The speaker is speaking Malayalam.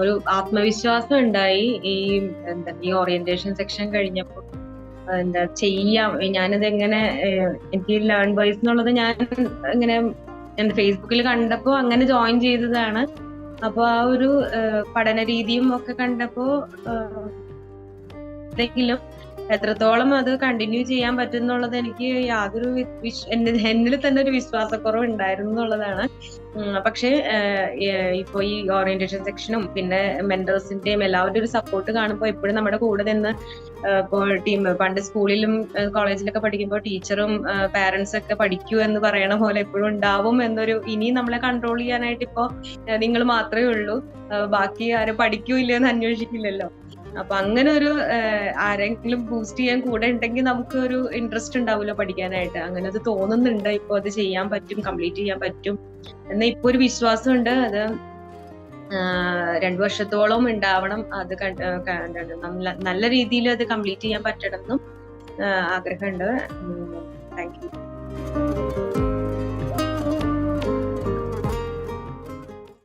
ഒരു ആത്മവിശ്വാസം ഉണ്ടായി. ഈ എന്താ ഈ ഓറിയന്റേഷൻ സെക്ഷൻ കഴിഞ്ഞപ്പോൾ എന്താ ചെയ്യാം ഞാനിത് എങ്ങനെ എനിക്ക് ലേൺ ബോയ്സ് എന്നുള്ളത് ഞാൻ ഇങ്ങനെ എന്താ ഫേസ്ബുക്കിൽ കണ്ടപ്പോ അങ്ങനെ ജോയിൻ ചെയ്തതാണ്. അപ്പൊ ആ ഒരു പഠന രീതിയും ഒക്കെ കണ്ടപ്പോ എന്തെങ്കിലും എത്രത്തോളം അത് കണ്ടിന്യൂ ചെയ്യാൻ പറ്റും എന്നുള്ളത് എനിക്ക് യാതൊരു എന്നിൽ തന്നെ ഒരു വിശ്വാസക്കുറവ് ഉണ്ടായിരുന്നു എന്നുള്ളതാണ് പക്ഷെ ഏഹ്, ഈ ഓറിയന്റേഷൻ സെക്ഷനും പിന്നെ മെന്റേഴ്സിന്റെയും എല്ലാവരുടെ ഒരു സപ്പോർട്ട് കാണുമ്പോൾ എപ്പോഴും നമ്മുടെ കൂടെ നിന്ന് ഇപ്പോൾ ടീം പണ്ട് സ്കൂളിലും കോളേജിലൊക്കെ പഠിക്കുമ്പോൾ ടീച്ചറും പാരന്റ്സ് ഒക്കെ പഠിക്കൂ എന്ന് പറയണ പോലെ എപ്പോഴും ഉണ്ടാവും എന്നൊരു ഇനി നമ്മളെ കൺട്രോൾ ചെയ്യാനായിട്ട് ഇപ്പോൾ നിങ്ങൾ മാത്രമേ ഉള്ളൂ. ബാക്കി ആരും പഠിക്കൂ ഇല്ലയെന്ന് അന്വേഷിക്കില്ലല്ലോ. അപ്പൊ അങ്ങനെ ഒരു ആരെങ്കിലും ബൂസ്റ്റ് ചെയ്യാൻ കൂടെ ഉണ്ടെങ്കിൽ നമുക്ക് ഒരു ഇൻട്രസ്റ്റ് ഉണ്ടാവില്ല പഠിക്കാനായിട്ട്. അങ്ങനെ അത് തോന്നുന്നുണ്ട്. ഇപ്പൊ അത് ചെയ്യാൻ പറ്റും കംപ്ലീറ്റ് ചെയ്യാൻ പറ്റും. എന്ന ഇപ്പൊ ഒരു വിശ്വാസമുണ്ട്. അത് രണ്ടു വർഷത്തോളം ഉണ്ടാവണം. അത് നല്ല രീതിയിൽ അത് കംപ്ലീറ്റ് ചെയ്യാൻ പറ്റണം എന്നും ആഗ്രഹമുണ്ട്. Thank you